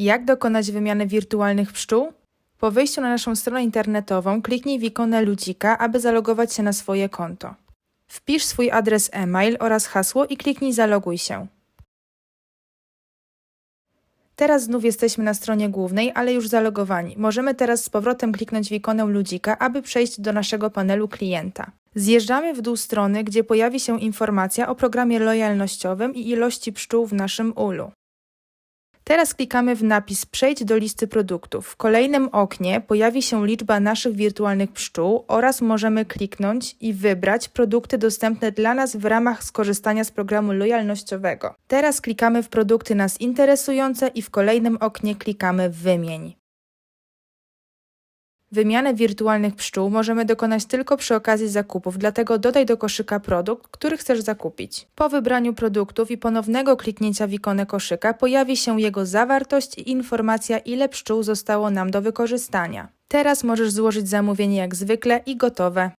Jak dokonać wymiany wirtualnych pszczół? Po wejściu na naszą stronę internetową kliknij w ikonę ludzika, aby zalogować się na swoje konto. Wpisz swój adres e-mail oraz hasło i kliknij zaloguj się. Teraz znów jesteśmy na stronie głównej, ale już zalogowani. Możemy teraz z powrotem kliknąć w ikonę ludzika, aby przejść do naszego panelu klienta. Zjeżdżamy w dół strony, gdzie pojawi się informacja o programie lojalnościowym i ilości pszczół w naszym ulu. Teraz klikamy w napis Przejdź do listy produktów. W kolejnym oknie pojawi się liczba naszych wirtualnych pszczół oraz możemy kliknąć i wybrać produkty dostępne dla nas w ramach skorzystania z programu lojalnościowego. Teraz klikamy w produkty nas interesujące i w kolejnym oknie klikamy Wymień. Wymianę wirtualnych pszczół możemy dokonać tylko przy okazji zakupów, dlatego dodaj do koszyka produkt, który chcesz zakupić. Po wybraniu produktów i ponownego kliknięcia w ikonę koszyka pojawi się jego zawartość i informacja, ile pszczół zostało nam do wykorzystania. Teraz możesz złożyć zamówienie jak zwykle i gotowe.